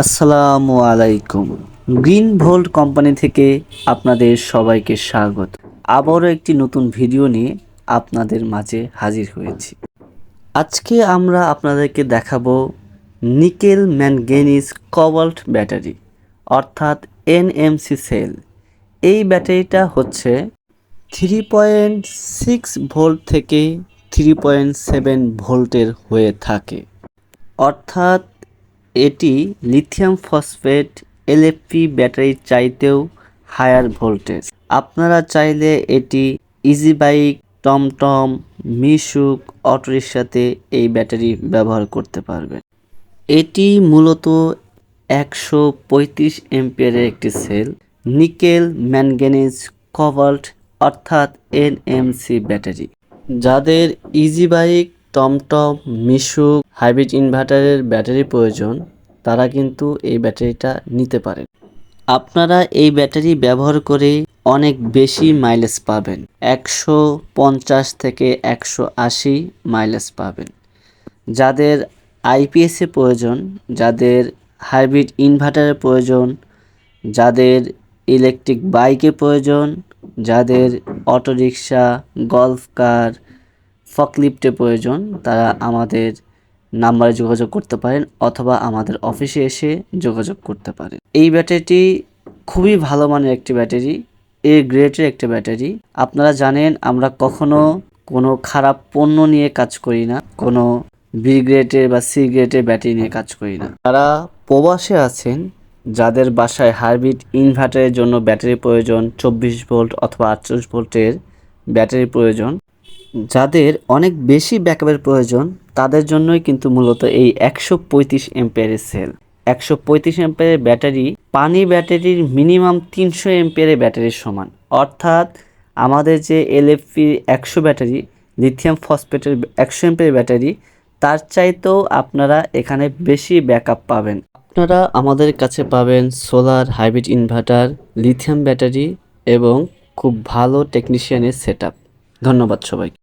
আসসালামু আলাইকুম। Green volt company থেকে আপনাদের সবাইকে স্বাগত। আবারও একটি নতুন ভিডিও নিয়ে আপনাদের মাঝে হাজির হয়েছি। আজকে আমরা আপনাদেরকে দেখাবো নিকেল ম্যানগেনিজ কবাল্ট ব্যাটারি, অর্থাৎ এনএমসি সেল। এই ব্যাটারিটা হচ্ছে থ্রি পয়েন্ট সিক্স ভোল্ট থেকে থ্রি পয়েন্ট সেভেন ভোল্টের হয়ে থাকে। অর্থাৎ এটি লিথিয়াম ফসফেট এলএফপি ব্যাটারির চাইতেও হায়ার ভোল্টেজ। আপনারা চাইলে এটি ইজি বাইক টমটম, মিশুক অটোরিকশাতে এই ব্যাটারি ব্যবহার করতে পারবেন। এটি মূলত একশো পঁয়ত্রিশ এমপিয়ারের একটি সেল। নিকেল ম্যানগানিজ কভাল্ট অর্থাৎ এনএমসি ব্যাটারি। যাদের ইজি বাইক টমটম, মিশুক হাইব্রিড ইনভার্টারের ব্যাটারি প্রয়োজন, তারা কিন্তু এই ব্যাটারিটা নিতে পারেন। আপনারা এই ব্যাটারি ব্যবহার করে অনেক বেশি মাইলেজ পাবেন। একশো পঞ্চাশ থেকে একশো আশি মাইলেজ পাবেন। যাদের আইপিএসে প্রয়োজন, যাদের হাইব্রিড ইনভার্টারের প্রয়োজন, যাদের ইলেকট্রিক বাইকের প্রয়োজন, যাদের অটোরিকশা গলফ কার ফকলিফটের প্রয়োজন, তারা আমাদের নাম্বারে যোগাযোগ করতে পারেন অথবা আমাদের অফিসে এসে যোগাযোগ করতে পারেন। এই ব্যাটারিটি খুবই ভালো মানের একটি ব্যাটারি এ গ্রেডের একটি ব্যাটারি। আপনারা জানেন, আমরা কখনো কোনো খারাপ পণ্য নিয়ে কাজ করি না, কোনো বি গ্রেডের বা সি গ্রেডের ব্যাটারি নিয়ে কাজ করি না। তারা প্রবাসে আছেন, যাদের বাসায় হাইব্রিড ইনভার্টারের জন্য ব্যাটারি প্রয়োজন, চব্বিশ ভোল্ট অথবা আটচল্লিশ ভোল্টের ব্যাটারি প্রয়োজন যাদের অনেক বেশি ব্যাকআপের প্রয়োজন, তাদের জন্যই কিন্তু মূলত এই একশো পঁয়ত্রিশ এম্পিয়ারের সেল। একশো পঁয়ত্রিশ এম্পিয়ারের ব্যাটারি, পানি ব্যাটারির মিনিমাম তিনশো এম্পিয়ারের ব্যাটারির সমান। অর্থাৎ আমাদের যে এলএফপি একশো ব্যাটারি, লিথিয়াম ফসফেটের একশো এম্পিয়ারের ব্যাটারি, তার চাইতেও আপনারা এখানে বেশি ব্যাকআপ পাবেন। আপনারা আমাদের কাছে পাবেন solar hybrid inverter, lithium battery এবং খুব ভালো টেকনিশিয়ানের সেট ধন্যবাদ সবাইকে।